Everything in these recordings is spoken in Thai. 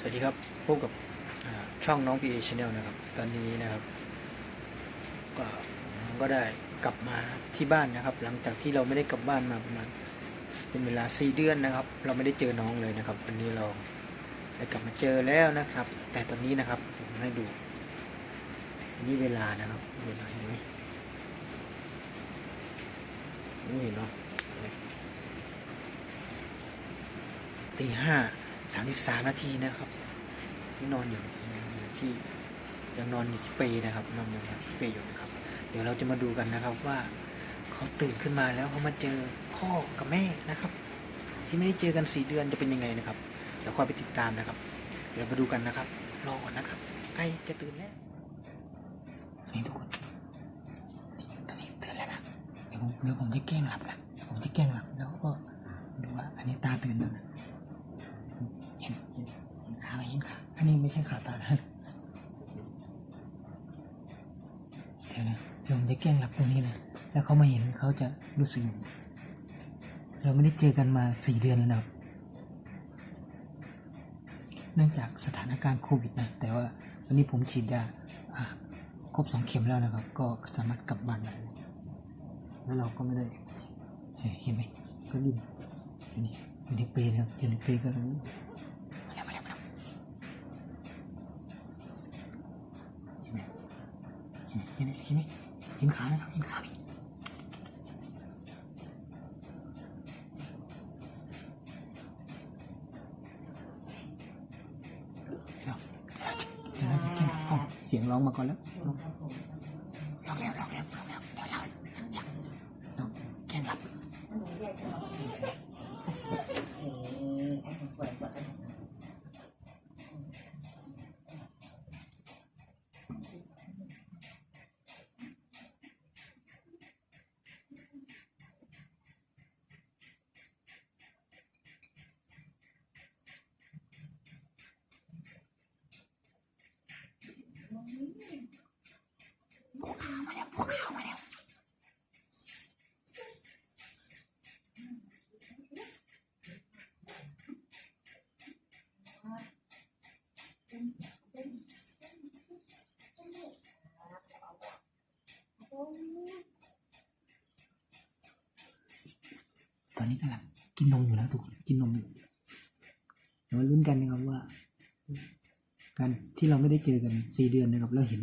สวัสดีครับพบกับช่องน้องพีเอชแนลนะครับ ตอนนี้นะครับ ก็ก็ได้กลับมาที่บ้านนะครับ หลังจากที่เราไม่ได้กลับบ้านมาประมาณเป็นเวลาสี่เดือนนะครับ เราไม่ได้เจอน้องเลยนะครับ วันนี้เราได้กลับมาเจอแล้วนะครับ แต่ตอนนี้นะครับผมให้ดูอันนี้เวลานะครับ เวลาเห็นไหมไม่เห็นหรอกตีห้า สามสิบสามนาทีนะครับนอนอยู่อยู่ที่ยังนอนอยู่ที่เปนะครับนอนอยู่ที่เปอยู่นะครับ เดี๋ยวเราจะมาดูกันนะครับว่าเขาตื่นขึ้นมาแล้วเขามาเจอพ่อกับแม่นะครับ ที่ไม่ได้เจอกันสี่เดือนจะเป็นยังไงนะครับ เดี๋ยวคอยไปติดตามนะครับ เดี๋ยวมาดูกันนะครับ รอก่อนนะครับ ใกล้จะตื่นแล้วนี่ทุกคนตอนนี้ตื่นแล้วนะเดี๋ยวผมเดี๋ยวผมจะแกล้งหลับนะเดี๋ยวผมจะแกล้งหลับแล้วก็ดูว่าอันนี้ตาตื่นแล้วนะ เห็นเห็นเห็นขาไหมเห็นขาอันนี้ไม่ใช่ขาตานะเดี๋ยวนะเดี๋ยมจะแกล้งหลับตรงนี้นะแล้วเขามาเห็นเขาจะรู้สึกเราไม่ได้เจอกันมาสี่เดือนแล้วนะเนื่องจากสถานการณ์โควิดนะแต่ว่าวันนี้ผมฉีดยาครบสองเข็มแล้วนะครับ ก็สามารถกลับบ้านได้แล้วเราก็ไม่ได้เห็นไหมก็ดิ้นนี่ อยู่ในปรย์นะครับอยู่ในปรย์ก็รู้มาแล้วมาแล้วมาแล้วเห็นไหมเห็นไหมเห็นขาไหมครับเห็นขาไหมเดี๋ยวเดี๋ยวเราจะกล้งอ๋อเสียงร้องมาก่อนแล้วร้องแล้วร้องแล้วร้องแล้วเดี๋ยวเราเราแกล้งหลับ พวกข้ามาแล้วพวกข้ามาแล้วตอนนี้กำลังกินนมอยู่นะทุกคนกินนมอยู่เดี๋ยวมาลุ้นกันนะครับว่า การที่เราไม่ได้เจอกันสี่เดือนนะครับแล้วเห็น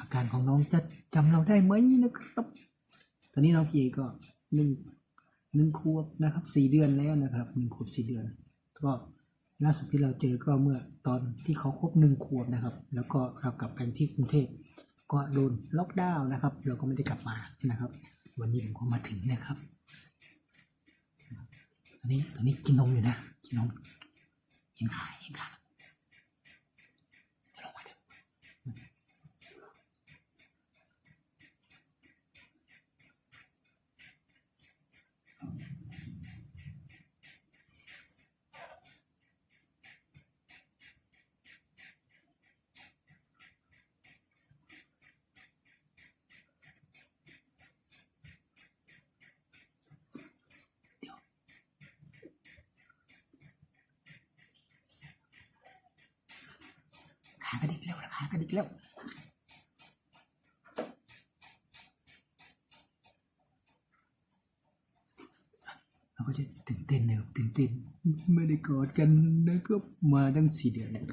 อาการของน้องจะจำเราได้ไหมนะครับ ตอนนี้น้องพีก็หนึ่งหนึ่งขวบนะครับสี่เดือนแล้วนะครับหนึ่งขวบสี่เดือน ก็ล่าสุดที่เราเจอก็เมื่อตอนที่เขาครบหนึ่งขวบนะครับ แล้วก็เรากลับไปที่กรุงเทพก็โดนล็อกดาวน์นะครับ เราก็ไม่ได้กลับมานะครับ วันนี้ผมก็มาถึงนะครับตอนนี้ตอนนี้กินนมอยู่นะกินนมเห็นขาเห็นขาลงมาเดี๋ยวขากระดิกเร็วขากระดิกเร็วเราก็จะตื่นเต้นนะครับตื่นเต้นไม่ได้กอดกันนะครับมาตั้งสี่เดือนแล้ว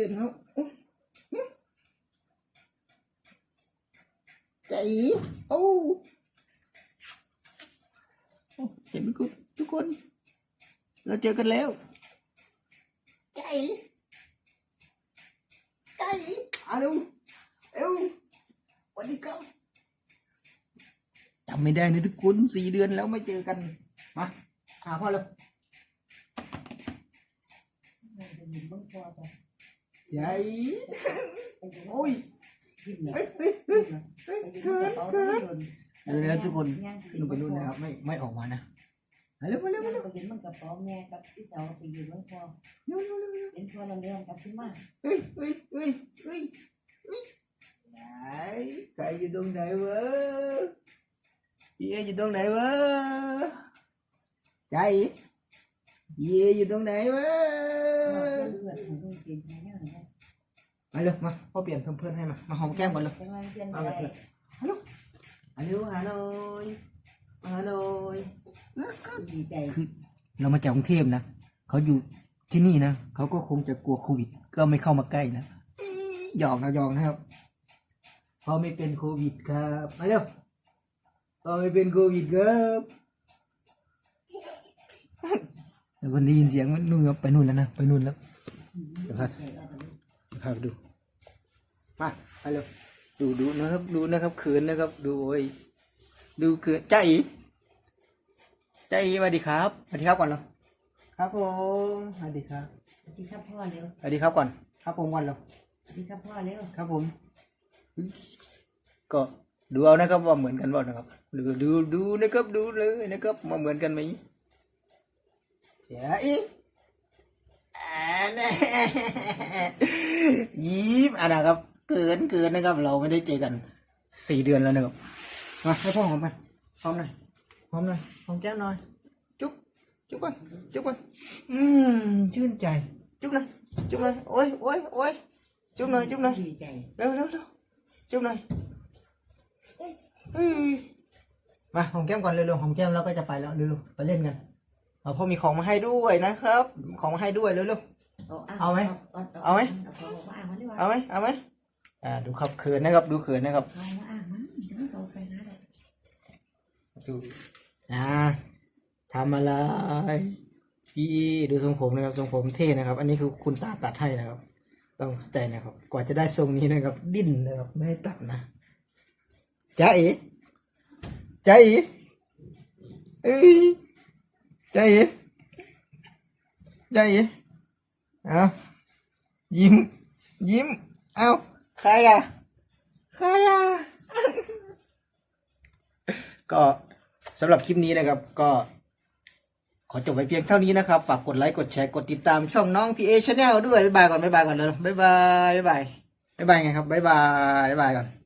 ตื่นแล้วใจโอ้เห็นไหมคุณทุกคน เราเจอกันแล้ว ใจ ใจอาเร็วเร็วสวัสดีครับจำไม่ได้นะทุกคนสี่เดือนแล้วไม่เจอกัน มาหาพ่อเลย ใจโอ้ยเฮ้ยเฮ้ยเฮ้ยเฮ้ยเฮ้ยเกินเกินเดี๋ยวนะทุกคนลงไปนู่นนะครับไม่ไม่ออกมานะมาเร็วมาเร็วมาเร็วเห็นมันกับพ่อแม่กับพี่เต๋าไปอยู่มันพอเร็วเร็วเร็วเร็วเป็นพอเราเลี้ยงกับพี่มาเฮ้ยเฮ้ยเฮ้ยเฮ้ยเฮ้ยใครอยู่ตรงไหนวะพี่เออยู่ตรงไหนวะใจพี่เออยู่ตรงไหนวะเลือดของ มึงเป็นยังไงนะมาเร็วมาพ่อเปลี่ยนเพื่อนๆให้มา มาหอมแก้มก่อนเลยจังไรเปลี่ยนมาไปแบบฮัลโหลฮัลโหลฮาหน่อยมาหาหน่อยดีใจคือเรามาจากกรุงเทพนะเขาอยู่ที่นี่นะเขาก็คงจะกลัวโควิด ก็ไม่เข้ามาใกล้นะหยอกนะหยอกนะครับเพราะไม่เป็นโควิดครับมาเร็วเพราะไม่เป็นโควิดครับเดี๋ยวคนได้ยินเสียงมันนู่นครับไปนู่นแล้วนะไปนู่นแล้วเดี๋ยวพาเดี๋ยว พาไปดูมาไปเร็วดูดูนะครับดูนะครับเขินนะครับ ดูโอ้ยดูเขินใจาอีใจาอีสวัสดีครับสวัสดีครับก่อนเหรอครับผมสวัสดีครับสวัสดีครับพ่อเร็วสวัสดีครับก่อน ครับผมก่อนเหรอสวัสดีครับพ่อเร็วครับผมอุ๊ยก็ดูเอานะครับว่าเหมือนกันเปล่านะครับ ดูดูดูนะครับดูเลยนะครับมาเหมือนกันไหมเสียอีกอ่าแน่ ยิ้มอะนะครับ เกินเกินนะครับ เราไม่ได้เจอกันสี่เดือนแล้วนะครับ มาให้พ่อหอมไปหอมหน่อยหอมหน่อยหอมแก้มหน่อย จุ๊บ จุ๊บก่อนจุ๊บก่อนอืมชื่นใจ จุ๊บหน่อยจุ๊บหน่อยโอ้ยโอ้ยโอ้ยจุ๊บหน่อย จุ๊บหน่อยดีใจเร็วเร็วเร็วจุ๊บหน่อยเอ้ยมาหอมแก้มก่อนเร็วๆหอมแก้มแล้วก็จะไปแล้วเร็วๆไปเล่นกัน เอาพ่อมีของมาให้ด้วยนะครับ ของมาให้ด้วยเร็ว เอาไหมเอาไหมเอาพ่อมาอ่างมันดีกว่าๆเอาไหมเอาไหมอ่าดูขับเขินนะครับ ดูเขินนะครับเอามาอ่างมันจะไม่เอาไปนะเลยดูอ่าทำอะไรพี่ดูทรงผมนะครับทรงผมเท่นะครับ อันนี้คือคุณตาตัดให้นะครับ ต้องเข้าใจนะครับ กว่าจะได้ทรงนี้นะครับ ดิ้นนะครับไม่ให้ตัดนะจ้าเอ๋จ้าเอ๋เอ้ย จ้าเอ๋จ้าเอ๋เอายิ้ม ยิ้ม เอาใครอะใครอะก็สำหรับคลิปนี้นะครับ ก็ ขอจบไปเพียงเท่านี้นะครับ ฝากกดไลค์ กดแชร์ กดติดตามช่องน้องพีเอชแนลด้วย บ๊ายบายก่อน บ๊ายบายก่อนเลยบ๊ายบาย บ๊ายบาย บ๊ายบายไงครับ บ๊ายบาย บ๊ายบายก่อน